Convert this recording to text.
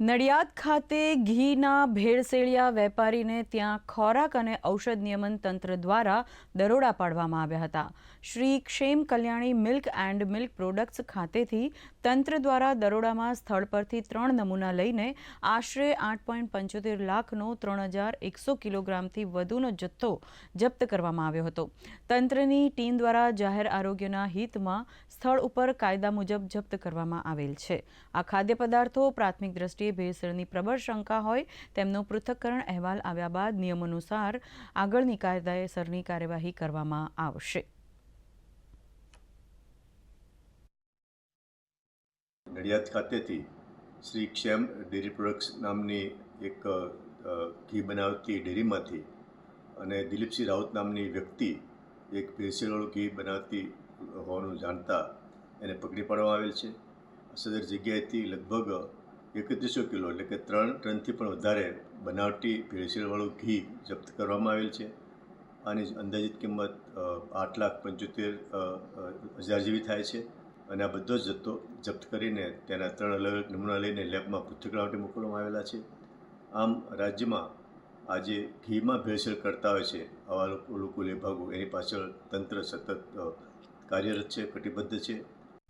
નડિયાદ ખાતે ઘીના ભેળસેળિયા વેપારીને ત્યાં ખોરાક અને ઔષધ નિયમન તંત્ર દ્વારા દરોડા પાડવામાં આવ્યા હતા. Shri Kshem Kalyani milk and milk products ખાતેથી તંત્ર દ્વારા દરોડામાં સ્થળ પરથી ત્રણ નમૂના લઈને આશરે આઠ પોઈન્ટ પંચોતેર લાખનો ત્રણ હજાર એકસો કિલોગ્રામથી વધુનો જથ્થો જપ્ત કરવામાં આવ્યો હતો. તંત્રની ટીમ દ્વારા જાહેર આરોગ્યના હિતમાં સ્થળ ઉપર કાયદા મુજબ જપ્ત કરવામાં આવેલ છે. આ ખાદ્ય પદાર્થો પ્રાથમિક દ્રષ્ટિએ ભેળસેળની પ્રબળ શંકા હોય, તેમનો પૃથ્થકરણ અહેવાલ આવ્યા બાદ નિયમ અનુસાર આગળની કાયદેસરની કાર્યવાહી કરવામાં આવશે. નડિયાદ ખાતેથી શ્રી ક્ષેમ ડેરી પ્રોડક્ટ્સ નામની એક ઘી બનાવતી ડેરીમાંથી અને દિલીપસિંહ રાઉત નામની વ્યક્તિ એક ભેળસેળવાળું ઘી બનાવતી હોવાનું જાણતા એને પકડી પાડવામાં આવેલ છે. સદર જગ્યાએથી લગભગ એકત્રીસો કિલો એટલે કે ત્રણ ટનથી પણ વધારે બનાવટી ભેળસેળવાળું ઘી જપ્ત કરવામાં આવેલ છે. આની અંદાજિત કિંમત આઠ લાખ પંચોતેર હજાર જેવી થાય છે અને આ બધો જ જથ્થો જપ્ત કરીને તેના ત્રણ અલગ અલગ નમૂના લઈને લેબમાં પૃથ્થકરણ માટે મોકલવામાં આવેલા છે. આમ રાજ્યમાં આજે ઘીમાં ભેળસેળ કરતા હોય છે આવા લોકો લોકો લેભાગો. એની પાછળ તંત્ર સતત કાર્યરત છે, કટિબદ્ધ છે.